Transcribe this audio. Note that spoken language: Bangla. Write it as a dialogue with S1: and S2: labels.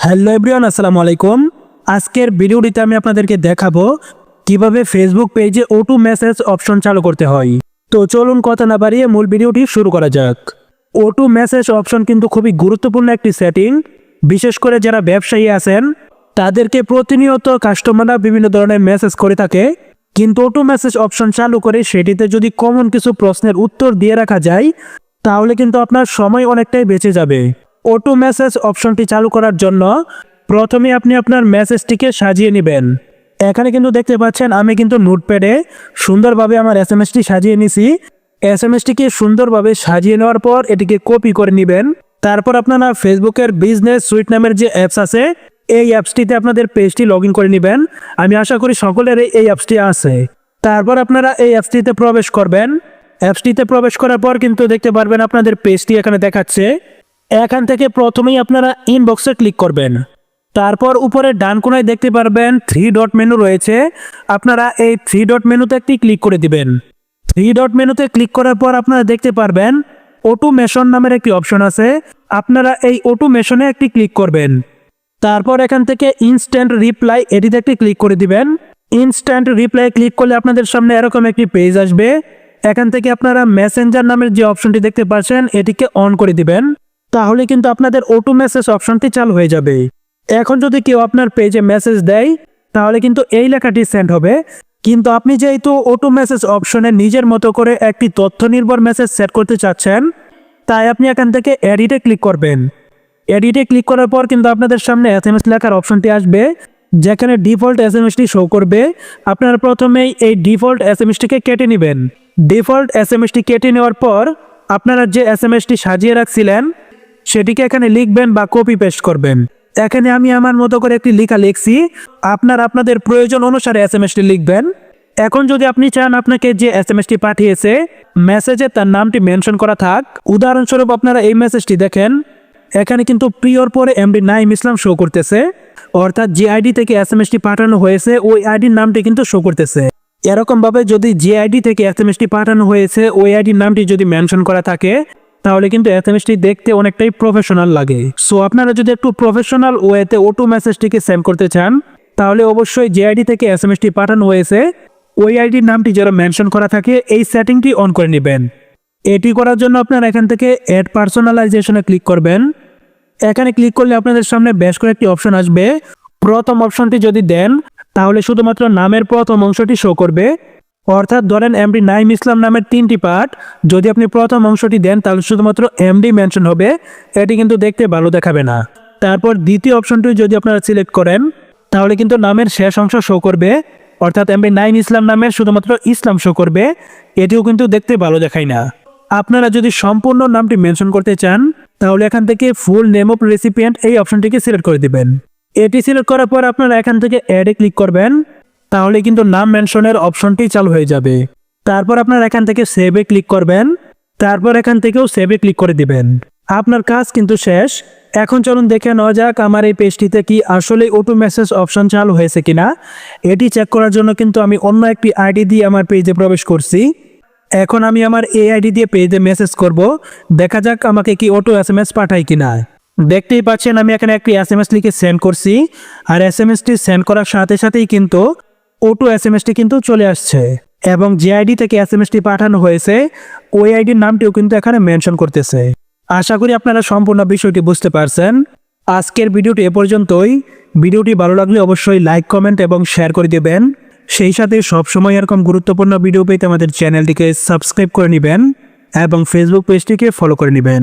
S1: হ্যালো এভরিওয়ান, আসসালামু আলাইকুম। আজকের ভিডিওটিতে আমি আপনাদেরকে দেখাবো কীভাবে ফেসবুক পেজে ওটু মেসেজ অপশন চালু করতে হয়। তো চলুন কথা না বাড়িয়ে মূল ভিডিওটি শুরু করা যাক। ওটু মেসেজ অপশন কিন্তু খুবই গুরুত্বপূর্ণ একটি সেটিং বিশেষ করে যারা ব্যবসায়ী আছেন, তাদেরকে প্রতিনিয়ত কাস্টমাররা বিভিন্ন ধরনের মেসেজ করে থাকে। কিন্তু ওটু মেসেজ অপশন চালু করে সেটিতে যদি কমন কিছু প্রশ্নের উত্তর দিয়ে রাখা যায়, তাহলে কিন্তু আপনার সময় অনেকটাই বেঁচে যাবে। অটো মেসেজ অপশনটি চালু করার জন্য প্রথমে আপনি আপনার মেসেজটিকে সাজিয়ে নেবেন। এখানে কিন্তু দেখতে পাচ্ছেন আমি কিন্তু নোটপ্যাডে সুন্দরভাবে আমার এস এম এসটি সাজিয়ে নিছি। এস এম এসটিকে সুন্দরভাবে সাজিয়ে নেওয়ার পর এটিকে কপি করে নেবেন। তারপর আপনারা ফেসবুকের বিজনেস সুইট নামের যে অ্যাপস আছে, এই অ্যাপসটিতে আপনাদের পেজটি লগ করে নেবেন। আমি আশা করি সকলের এই অ্যাপসটি আছে। তারপর আপনারা এই অ্যাপসটিতে প্রবেশ করবেন। অ্যাপসটিতে প্রবেশ করার পর কিন্তু দেখতে পারবেন আপনাদের পেজটি এখানে দেখাচ্ছে। এখান থেকে প্রথমেই আপনারা ইনবক্সে ক্লিক করবেন। তারপর উপরে ডান কোনায় দেখতে পারবেন থ্রি ডট মেনু রয়েছে। আপনারা এই থ্রি ডট মেনুতে একটি ক্লিক করে দিবেন। থ্রি ডট মেনুতে ক্লিক করার পর আপনারা দেখতে পারবেন অটোমেশন নামের একটি অপশন আছে। আপনারা এই অটোমেশনে একটি ক্লিক করবেন। তারপর এখান থেকে ইনস্ট্যান্ট রিপ্লাই এটিতে একটি ক্লিক করে দিবেন। ইনস্ট্যান্ট রিপ্লাই ক্লিক করলে আপনাদের সামনে এরকম একটি পেজ আসবে। এখান থেকে আপনারা মেসেঞ্জার নামের যে অপশনটি দেখতে পাচ্ছেন, এটিকে অন করে দিবেন। তাহলে কিন্তু আপনাদের অটো মেসেজ অপশনটি চালু হয়ে যাবে। এখন যদি কেউ আপনার পেজে মেসেজ দেয়, তাহলে কিন্তু এই লেখাটি সেন্ড হবে। কিন্তু আপনি যেহেতু অটো মেসেজ অপশনে নিজের মতো করে একটি তথ্য নির্ভর মেসেজ সেট করতে চাচ্ছেন, তাই আপনি এখান থেকে এডিটে ক্লিক করবেন। এডিটে ক্লিক করার পর কিন্তু আপনাদের সামনে এস এম এস লেখার অপশনটি আসবে, যেখানে default S M ST show করবে। আপনারা প্রথমেই এই ডিফল্ট এস এম এসটিকে কেটে নেবেন। ডিফল্ট এস এম এসটি কেটে নেওয়ার পর আপনারা যে এস এম এসটি সাজিয়ে রাখছিলেন সেটিকে এখানে লিখবেন বা কপি পেস্ট করবেন। এখানে আমি আমার মতো করে একটি লেখা লিখছি। আপনার আপনাদের প্রয়োজন অনুসারে এস এম এসটি লিখবেন। এখন যদি আপনি চান আপনাকে যে এস এম এসটি পাঠিয়েছে মেসেজে তার নামটি মেনশন করা থাক। উদাহরণস্বরূপ আপনারা এই মেসেজটি দেখেন। এখানে কিন্তু প্রিয়র পরে এমডি নাইম ইসলাম শো করতেছে। অর্থাৎ যে আইডি থেকে এস এম এসটি পাঠানো হয়েছে, ওই আইডির নামটি কিন্তু শো করতেছে। এরকমভাবে যদি যে আইডি থেকে এস এম এসটি পাঠানো হয়েছে, ওই আইডির নামটি যদি মেনশন করা থাকে তাহলে কিন্তু এস এম দেখতে অনেকটাই প্রফেশনাল লাগে। সো আপনারা যদি একটু প্রফেশনাল ওয়েতে অটো মেসেজটিকে সেন্ড করতে চান, তাহলে অবশ্যই যে আইডি থেকে এস এম পাঠানো হয়েছে, ওই আইডির নামটি যারা মেনশন করা থাকে, এই সেটিংটি অন করে নেবেন। এটি করার জন্য আপনারা এখান থেকে অ্যাড পার্সোনালাইজেশনে ক্লিক করবেন। এখানে ক্লিক করলে আপনাদের সামনে বেশ কয়েকটি অপশন আসবে। প্রথম অপশনটি যদি দেন, তাহলে শুধুমাত্র নামের প্রথম অংশটি শো করবে। অর্থাৎ ধরেন এমডি নাইম ইসলাম নামের তিনটি পার্ট যদি আপনি প্রথম অংশটি দেন, তাহলে শুধুমাত্র এমডি মেনশন হবে। এটি কিন্তু দেখতে ভালো দেখাবে না। তারপর দ্বিতীয় অপশনটি যদি আপনারা সিলেক্ট করেন, তাহলে কিন্তু নামের শেষ অংশ শো করবে। অর্থাৎ এমডি নাইম ইসলাম নামের শুধুমাত্র ইসলাম শো করবে। এটিও কিন্তু দেখতে ভালো দেখায় না। আপনারা যদি সম্পূর্ণ নামটি মেনশন করতে চান, তাহলে এখান থেকে ফুল নেম অফ রেসিপিয়েন্ট এই অপশনটিকে সিলেক্ট করে দিবেন। এটি সিলেক্ট করার পর আপনারা এখান থেকে অ্যাডে ক্লিক করবেন। তাহলে কিন্তু নাম মেনশনের অপশনটি চালু হয়ে যাবে। তারপর আপনার এখান থেকে সেভে ক্লিক করবেন। তারপর এখান থেকেও সেভে ক্লিক করে দিবেন। আপনার কাজ কিন্তু শেষ। এখন চলুন দেখে নেওয়া যাক আমার এই পেজটিতে কি আসলে অটো মেসেজ অপশন চালু হয়েছে কিনা। এটি চেক করার জন্য কিন্তু আমি অন্য একটি আইডি দিয়ে আমার পেজে প্রবেশ করছি। এখন আমি আমার এই আইডি দিয়ে পেজে মেসেজ করব। দেখা যাক আমাকে কি অটো এস এম এস পাঠায় কিনা। দেখতেই পাচ্ছেন আমি এখানে একটি এস এম এস লিখে সেন্ড করছি। আর এস এম এসটি সেন্ড করার সাথে সাথেই কিন্তু অটো এস এম এসটি কিন্তু চলে আসছে এবং যে আইডি থেকে এস এম এসটি পাঠানো হয়েছে। ওই আইডির নামটিও কিন্তু এখানে মেনশন করতেছে। আশা করি আপনারা সম্পূর্ণ বিষয়টি বুঝতে পারছেন। আজকের ভিডিওটি এ পর্যন্তই। ভিডিওটি ভালো লাগলে অবশ্যই লাইক কমেন্ট এবং শেয়ার করে দেবেন। সেই সাথে সবসময় এরকম গুরুত্বপূর্ণ ভিডিও পেতে আমাদের চ্যানেলটিকে সাবস্ক্রাইব করে নেবেন এবং ফেসবুক পেজটিকে ফলো করে নেবেন।